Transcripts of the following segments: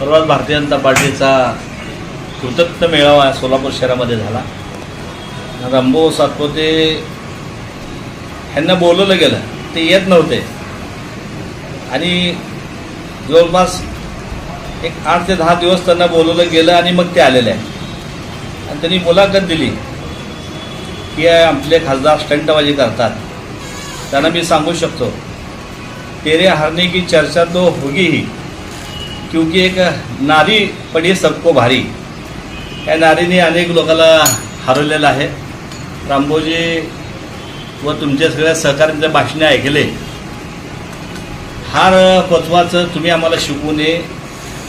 सर्वात भारतीय जनता पार्टीचा कृतज्ञ मेळावा सोलापूर शहरामध्ये झाला. रंबो सातपोते ह्यांना बोलवलं गेलं. ते येत नव्हते. आणि जवळपास एक आठ ते दहा दिवस त्यांना बोलवलं गेलं आणि मग ते आलेले आहे आणि त्यांनी मुलाखत दिली की आपले खासदार स्टंटबाजी करतात. त्यांना मी सांगू शकतो तेरे हारने की चर्चा तो होगी ही क्योंकि एक नारी पडी सबको भारी. या नारीने अनेक लोकांना हरवलेलं आहे. रामभोजी व तुमच्या सगळ्या सहकार्यांचे भाषणे ऐकले. हार पचवाचं तुम्ही आम्हाला शिकवू नये.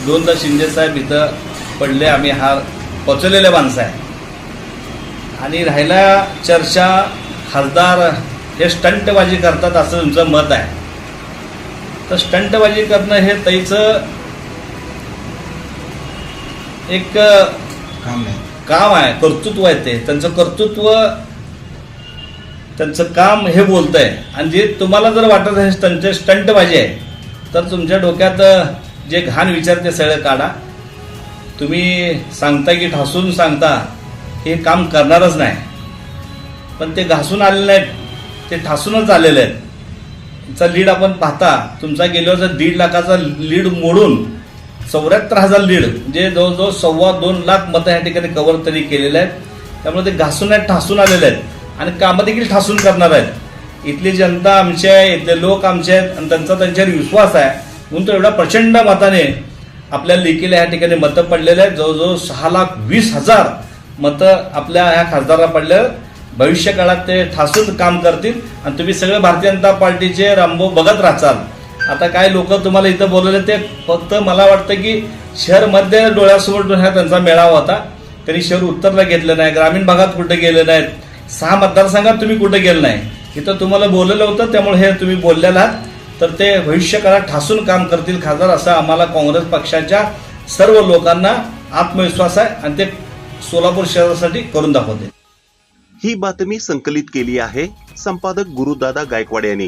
दोनदा शिंदेसाहेब इथं पडले आम्ही हार पचवलेले माणसं आहे. आणि राहिला चर्चा खासदार हे स्टंटबाजी करतात असं तुमचं मत आहे. तर स्टंटबाजी करणं हे ताईचं एक काम नाही. काम आहे कर्तृत्व आहे ते. त्यांचं कर्तृत्व त्यांचं काम हे बोलतं आहे आणि जे तुम्हाला जर वाटत आहे त्यांचे स्टंटबाजी आहे तर तुमच्या डोक्यात जे घाण विचार ते सगळं काढा. तुम्ही सांगता की ठासून सांगता हे काम करणारच नाही. पण ते घासून आलेले नाहीत ते ठासूनच आलेले आहेत. चा लीड आपण पाहता तुमचा गेल्यावर दीड लाखाचा लीड मोडून चौऱ्याहत्तर हजार लीड म्हणजे जवळजवळ सव्वा दोन लाख मतं या ठिकाणी कव्हर तरी केलेले आहेत. त्यामुळे ते घासून आहेत ठासून आलेले आहेत. आणि कामं देखील ठासून करणार आहेत. इथली जनता आमची आहे इथले लोक आमचे आहेत आणि त्यांचा त्यांच्यावर विश्वास आहे. म्हणून तो एवढा प्रचंड मताने आपल्या लेकीला या ठिकाणी मतं पडलेले आहेत. जवळजवळ सहा लाख वीस हजार मतं आपल्या ह्या खासदाराला पडले भविष्य काळात ते ठासून काम करतील. आणि तुम्ही सगळे भारतीय जनता पार्टीचे रामभाऊ बघत राहचाल. आता काय लोक तुम्हाला इथं बोलवले ते फक्त मला वाटतं की शहरमध्ये डोळ्यासमोर हा त्यांचा मेळावा होता. त्यांनी शहर उत्तरला घेतलं नाही ग्रामीण भागात कुठं गेले नाहीत. सहा मतदारसंघात तुम्ही कुठं गेलं नाही. इथं तुम्हाला बोललेलं होतं त्यामुळे हे तुम्ही बोललेला आहात. तर ते भविष्यकाळात ठासून काम करतील खासदार असं आम्हाला काँग्रेस पक्षाच्या सर्व लोकांना आत्मविश्वास आहे आणि ते सोलापूर शहरासाठी करून दाखवते ही बातमी संकलित केली आहे संपादक गुरुदादा गायकवाड यांनी.